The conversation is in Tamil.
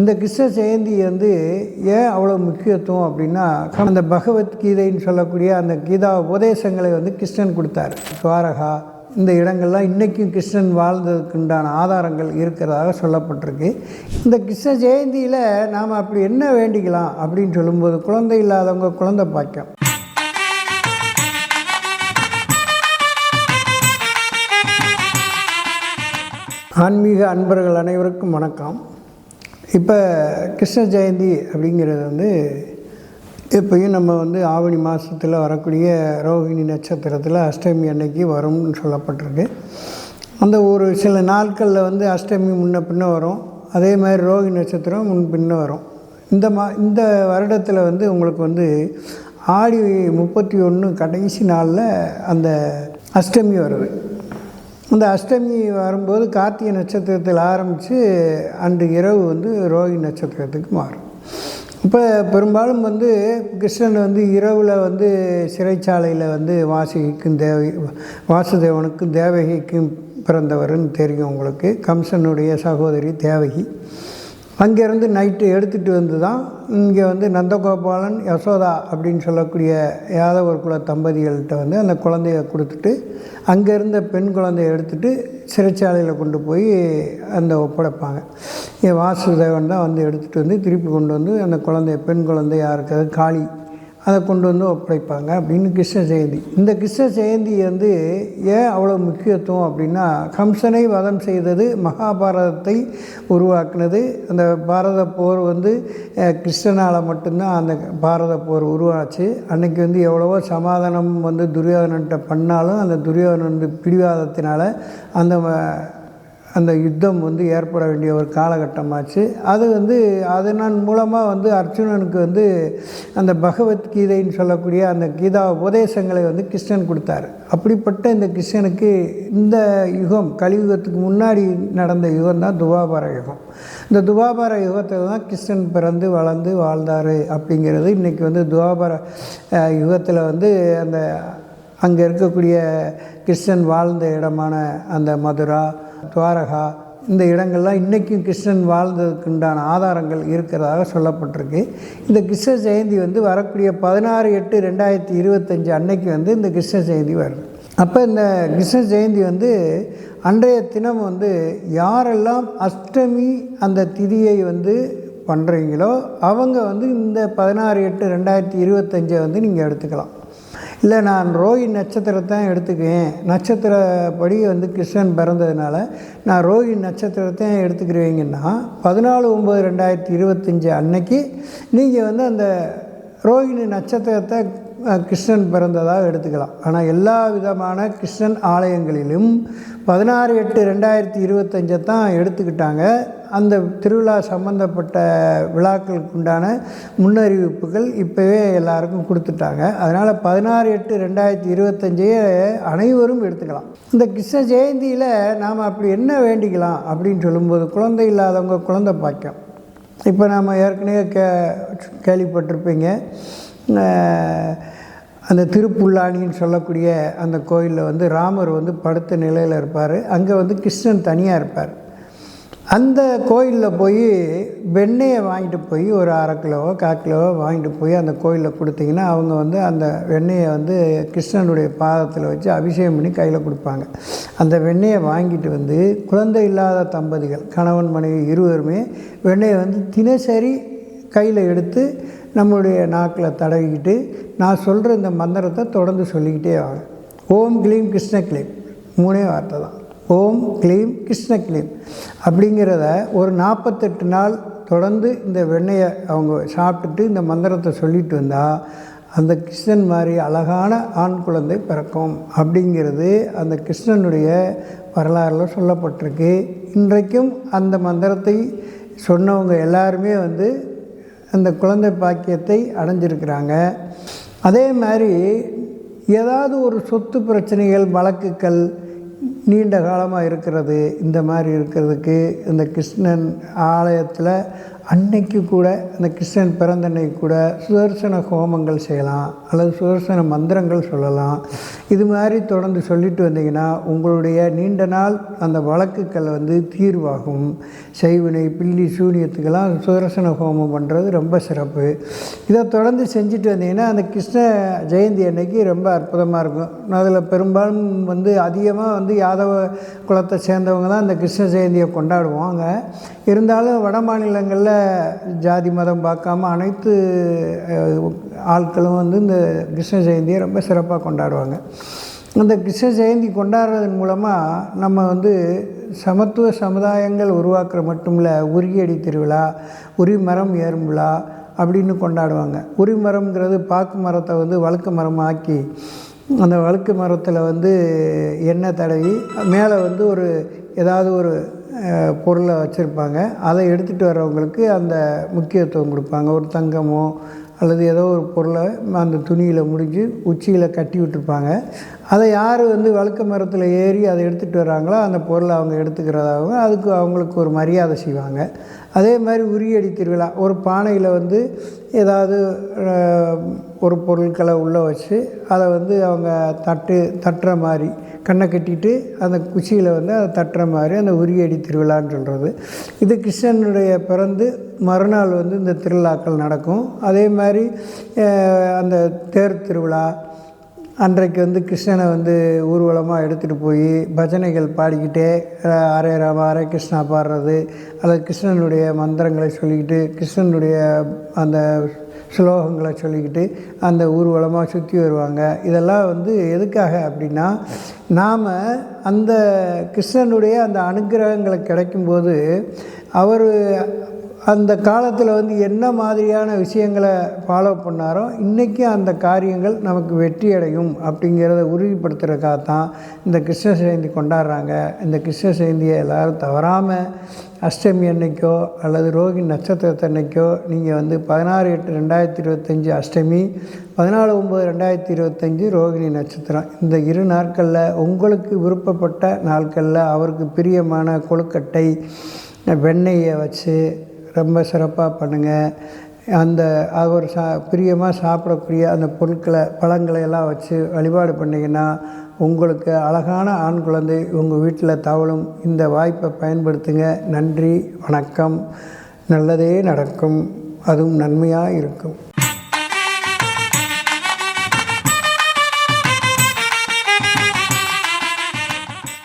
இந்த கிருஷ்ண ஜெயந்தி வந்து ஏன் அவ்வளோ முக்கியத்துவம் அப்படின்னா அந்த பகவத்கீதைன்னு சொல்லக்கூடிய அந்த கீதா உபதேசங்களை வந்து கிருஷ்ணன் கொடுத்தார். துவாரகா இந்த இடங்கள்லாம் இன்றைக்கும் கிருஷ்ணன் வாழ்ந்ததுக்குண்டான ஆதாரங்கள் இருக்கிறதாக சொல்லப்பட்டிருக்கு. இந்த கிருஷ்ண ஜெயந்தியில் நாம் அப்படி என்ன வேண்டிக்கலாம் அப்படின்னு சொல்லும்போது குழந்தை இல்லாதவங்க குழந்தை பாக்கியம். ஆன்மீக அன்பர்கள் அனைவருக்கும் வணக்கம். இப்போ கிருஷ்ண ஜெயந்தி அப்படிங்கிறது வந்து எப்பயும் நம்ம வந்து ஆவணி மாதத்தில் வரக்கூடிய ரோகிணி நட்சத்திரத்தில் அஷ்டமி அன்னைக்கு வரும்னு சொல்லப்பட்டிருக்கு. அந்த ஒரு சில நாட்களில் வந்து அஷ்டமி முன்ன பின்ன வரும். அதே மாதிரி ரோகிணி நட்சத்திரம் முன் பின்ன வரும். இந்த மா இந்த வருடத்தில் வந்து உங்களுக்கு வந்து ஆடி முப்பத்தி ஒன்று கடைசி நாளில் அந்த அஷ்டமி வருது. அந்த அஷ்டமி வரும்போது கார்த்திகை நட்சத்திரத்தில் ஆரம்பித்து அன்று இரவு வந்து ரோஹி நட்சத்திரத்துக்கு மாறும். இப்போ பெரும்பாலும் வந்து கிருஷ்ணன் வந்து இரவில் வந்து சிறைச்சாலையில் வந்து வாசுகிக்கும் தேவை வாசுதேவனுக்கும் தேவகிக்கும் பிறந்தவர்னு தெரியும் உங்களுக்கு. கம்சனுடைய சகோதரி தேவகி. அங்கேருந்து நைட்டு எடுத்துகிட்டு வந்து தான் இங்கே வந்து நந்தகோபாலன் யசோதா அப்படின்னு சொல்லக்கூடிய யாதவர் குல தம்பதிகள்கிட்ட வந்து அந்த குழந்தைய கொடுத்துட்டு அங்கே இருந்த பெண் குழந்தைய எடுத்துகிட்டு சிறைச்சாலையில் கொண்டு போய் அந்த ஒப்படைப்பாங்க. என் வாசுதேவன் தான் வந்து எடுத்துகிட்டு வந்து திருப்பி கொண்டு வந்து அந்த குழந்தைய பெண் குழந்தையாக இருக்கிறது காளி. அதை கொண்டு வந்து ஒப்படைப்பாங்க அப்படின்னு கிருஷ்ண ஜெயந்தி. இந்த கிருஷ்ண ஜெயந்தி வந்து ஏன் அவ்வளோ முக்கியத்துவம் அப்படின்னா கம்சனை வதம் செய்தது மகாபாரதத்தை உருவாக்குனது. அந்த பாரத போர் வந்து கிருஷ்ணனால் மட்டும்தான் அந்த பாரத போர் உருவாச்சு. அன்னைக்கு வந்து எவ்வளவோ சமாதானம் வந்து துரியோதனன்ட்ட பண்ணாலும் அந்த துரியோதனன் வந்து அந்த அந்த யுத்தம் வந்து ஏற்பட வேண்டிய ஒரு காலகட்டமாச்சு. அது வந்து அதனால் மூலமாக வந்து அர்ஜுனனுக்கு வந்து அந்த பகவத்கீதைன்னு சொல்லக்கூடிய அந்த கீதா உபதேசங்களை வந்து கிருஷ்ணன் கொடுத்தாரு. அப்படிப்பட்ட இந்த கிருஷ்ணனுக்கு இந்த யுகம் கலியுகத்துக்கு முன்னாடி நடந்த யுகம் தான் துவாபார யுகம். இந்த துவாபார யுகத்தில் தான் கிருஷ்ணன் பிறந்து வளர்ந்து வாழ்ந்தார் அப்படிங்கிறது இன்றைக்கி வந்து துவாபார யுகத்தில் வந்து அந்த அங்கே இருக்கக்கூடிய கிருஷ்ணன் வாழ்ந்த இடமான அந்த மதுரா துவாரகா இந்த இடங்கள்லாம் இன்றைக்கும் கிருஷ்ணன் வாழ்ந்ததுக்குண்டான ஆதாரங்கள் இருக்கிறதாக சொல்லப்பட்டிருக்கு. இந்த கிருஷ்ண ஜெயந்தி வந்து வரக்கூடிய பதினாறு எட்டு ரெண்டாயிரத்தி இருபத்தஞ்சி அன்னைக்கு வந்து இந்த கிருஷ்ண ஜெயந்தி வருது. அப்போ இந்த கிருஷ்ண ஜெயந்தி வந்து அன்றைய தினம் வந்து யாரெல்லாம் அஷ்டமி அந்த திதியை வந்து பண்ணுறீங்களோ அவங்க வந்து இந்த பதினாறு எட்டு ரெண்டாயிரத்தி இருபத்தஞ்சை வந்து நீங்கள் எடுத்துக்கலாம். இல்லை நான் ரோஹி நட்சத்திரத்தை எடுத்துக்குவேன். நட்சத்திரப்படி வந்து கிருஷ்ணன் பிறந்ததுனால நான் ரோஹி நட்சத்திரத்தை எடுத்துக்கிறீங்கன்னா பதினாலு ஒம்பது ரெண்டாயிரத்தி இருபத்தஞ்சி அன்னைக்கு நீங்கள் வந்து அந்த ரோஹிணி நட்சத்திரத்தை கிருஷ்ணன் பிறந்ததாக எடுத்துக்கலாம். ஆனால் எல்லா விதமான கிருஷ்ணன் ஆலயங்களிலும் பதினாறு எட்டு ரெண்டாயிரத்தி இருபத்தஞ்சை தான் எடுத்துக்கிட்டாங்க. அந்த திருவிழா சம்மந்தப்பட்ட விழாக்களுக்கு உண்டான முன்னறிவிப்புகள் இப்போவே எல்லாருக்கும் கொடுத்துட்டாங்க. அதனால் பதினாறு எட்டு ரெண்டாயிரத்தி இருபத்தஞ்சையே அனைவரும் எடுத்துக்கலாம். இந்த கிருஷ்ண ஜெயந்தியில் நாம் அப்படி என்ன வேண்டிக்கலாம் அப்படின்னு சொல்லும்போது குழந்தை இல்லாதவங்க குழந்தை பாக்கியம். இப்போ நாம் ஏற்கனவே கே கேள்விப்பட்டிருப்பீங்க. அந்த திருப்புல்லானின்னு சொல்லக்கூடிய அந்த கோயிலில் வந்து ராமர் வந்து படுத்த நிலையில் இருப்பார். அங்கே வந்து கிருஷ்ணன் தனியாக இருப்பார். அந்த கோயிலில் போய் வெண்ணெயை வாங்கிட்டு போய் ஒரு அரை கிலோவோ கால் கிலோவோ வாங்கிட்டு போய் அந்த கோயிலில் கொடுத்தீங்கன்னா அவங்க வந்து அந்த வெண்ணெயை வந்து கிருஷ்ணனுடைய பாதத்தில் வச்சு அபிஷேகம் பண்ணி கையில் கொடுப்பாங்க. அந்த வெண்ணெயை வாங்கிட்டு வந்து குழந்தை இல்லாத தம்பதிகள் கணவன் மனைவி இருவருமே வெண்ணெயை வந்து தினசரி கையில் எடுத்து நம்மளுடைய நாக்கில் தடவிக்கிட்டு நான் சொல்கிற இந்த மந்திரத்தை தொடர்ந்து சொல்லிக்கிட்டே வாங்க. ஓம் க்ளீம் கிருஷ்ண க்ளீம். மூணே வார்த்தை தான். ஓம் க்ளீம் கிருஷ்ண க்ளீம். அப்படிங்கிறத ஒரு நாற்பத்தெட்டு நாள் தொடர்ந்து இந்த வெண்ணெயை அவங்க சாப்பிட்டுட்டு இந்த மந்திரத்தை சொல்லிட்டு வந்தால் அந்த கிருஷ்ணன் மாதிரி அழகான ஆண் குழந்தை பிறக்கும் அப்படிங்கிறது அந்த கிருஷ்ணனுடைய வரலாறில் சொல்லப்பட்டிருக்கு. இன்றைக்கும் அந்த மந்திரத்தை சொன்னவங்க எல்லாருமே வந்து அந்த குழந்தை பாக்கியத்தை அடைஞ்சிருக்கிறாங்க. அதே மாதிரி ஏதாவது ஒரு சொத்து பிரச்சனைகள் வழக்குகள் நீண்ட காலமாக இருக்கிறது இந்த மாதிரி இருக்கிறதுக்கு இந்த கிருஷ்ணன் ஆலயத்தில் அன்னைக்கு கூட அந்த கிருஷ்ணன் பிறந்த அன்னைக்கு கூட சுதர்சன ஹோமங்கள் செய்யலாம் அல்லது சுதர்சன மந்திரங்கள் சொல்லலாம். இது மாதிரி தொடர்ந்து சொல்லிட்டு வந்தீங்கன்னா உங்களுடைய நீண்ட நாள் அந்த வழக்குகள் வந்து தீர்வாகும். செய்வினை பில்லி சூனியத்துக்கெல்லாம் சுதர்சன ஹோமம் பண்ணுறது ரொம்ப சிறப்பு. இதை தொடர்ந்து செஞ்சுட்டு வந்தீங்கன்னா அந்த கிருஷ்ண ஜெயந்தி அன்னைக்கு ரொம்ப அற்புதமாக இருக்கும். அதில் பெரும்பாலும் வந்து அதிகமாக வந்து யாதவ குலத்தை சேர்ந்தவங்க தான் இந்த கிருஷ்ண ஜெயந்தியை கொண்டாடுவாங்க. இருந்தாலும் வட மாநிலங்களில் ஜாதி மதம் பார்க்காம அனைத்து ஆட்களும் வந்து இந்த கிருஷ்ண ஜெயந்தியை ரொம்ப சிறப்பாக கொண்டாடுவாங்க. அந்த கிருஷ்ண ஜெயந்தி கொண்டாடுறதன் மூலமாக நம்ம வந்து சமத்துவ சமுதாயங்கள் உருவாக்குற மட்டும் இல்லை உரியடி திருவிழா உரி மரம் ஏறும் விழா அப்படின்னு கொண்டாடுவாங்க. உரி மரம்ங்கிறது பாக்கு மரத்தை வந்து வழுக்கு மரமாக்கி அந்த வழுக்கு மரத்தில் வந்து எண்ணெய் தடவி மேலே வந்து ஒரு ஏதாவது ஒரு பொருளை வச்சுருப்பாங்க. அதை எடுத்துகிட்டு வர்றவங்களுக்கு அந்த முக்கியத்துவம் கொடுப்பாங்க. ஒரு தங்கமோ அல்லது ஏதோ ஒரு பொருளை அந்த துணியில் முடிஞ்சு உச்சியில் கட்டி விட்டுருப்பாங்க. அதை யார் வந்து வழுக்க மரத்தில் ஏறி அதை எடுத்துகிட்டு வர்றாங்களோ அந்த பொருளை அவங்க எடுத்துக்கிறதாகவும் அதுக்கு அவங்களுக்கு ஒரு மரியாதை செய்வாங்க. அதே மாதிரி உரியடி திருவிழா ஒரு பானையில் வந்து ஏதாவது ஒரு பொருட்களை உள்ளே வச்சு அதை வந்து அவங்க தட்டு தட்டுற மாதிரி கண்ணை கட்டிட்டு அந்த குச்சியில் வந்து அதை தட்டுற மாதிரி அந்த உரியடி திருவிழான்னு சொல்கிறது இது கிருஷ்ணனுடைய பிறந்து மறுநாள் வந்து இந்த திருவிழாக்கள் நடக்கும். அதே மாதிரி அந்த தேர் திருவிழா அன்றைக்கு வந்து கிருஷ்ணனை வந்து ஊர்வலமாக எடுத்துகிட்டு போய் பஜனைகள் பாடிக்கிட்டே ஹரே ராம ஹரே கிருஷ்ணா பாடுறது அல்லது கிருஷ்ணனுடைய மந்திரங்களை சொல்லிக்கிட்டு கிருஷ்ணனுடைய அந்த ஸ்லோகங்களை சொல்லிக்கிட்டு அந்த ஊர்வலமாக சுற்றி வருவாங்க. இதெல்லாம் வந்து எதுக்காக அப்படின்னா நாம் அந்த கிருஷ்ணனுடைய அந்த அனுக்கிரகங்களை கிடைக்கும்போது அவர் அந்த காலத்தில் வந்து என்ன மாதிரியான விஷயங்களை ஃபாலோ பண்ணாரோ இன்றைக்கி அந்த காரியங்கள் நமக்கு வெற்றி அடையும் அப்படிங்கிறத உறுதிப்படுத்துறதுக்காக தான் இந்த கிருஷ்ண ஜெயந்தி கொண்டாடுறாங்க. இந்த கிருஷ்ண ஜெயந்தியை எல்லோரும் தவறாமல் அஷ்டமி அன்னைக்கோ அல்லது ரோகி நட்சத்திரத்தன்னைக்கோ நீங்கள் வந்து பதினாறு எட்டு ரெண்டாயிரத்தி இருபத்தஞ்சி அஷ்டமி பதினாலு ஒம்பது ரெண்டாயிரத்தி இருபத்தஞ்சி ரோகிணி நட்சத்திரம். இந்த இரு நாட்களில் உங்களுக்கு விருப்பப்பட்ட நாட்களில் அவருக்கு பிரியமான கொழுக்கட்டை வெண்ணெயை வச்சு ரொம்ப சிறப்பாக பண்ணுங்கள் அந்த அவர் சா பிரியமாக சாப்பிடக்கூடிய அந்த பொருட்களை பழங்களை எல்லாம் வச்சு வழிபாடு பண்ணிங்கன்னா உங்களுக்கு அழகான ஆண் குழந்தை உங்கள் வீட்டில் தவழும். இந்த வாய்ப்பை பயன்படுத்துங்க. நன்றி வணக்கம். நல்லதே நடக்கும். அதுவும் நன்மையாக இருக்கும்.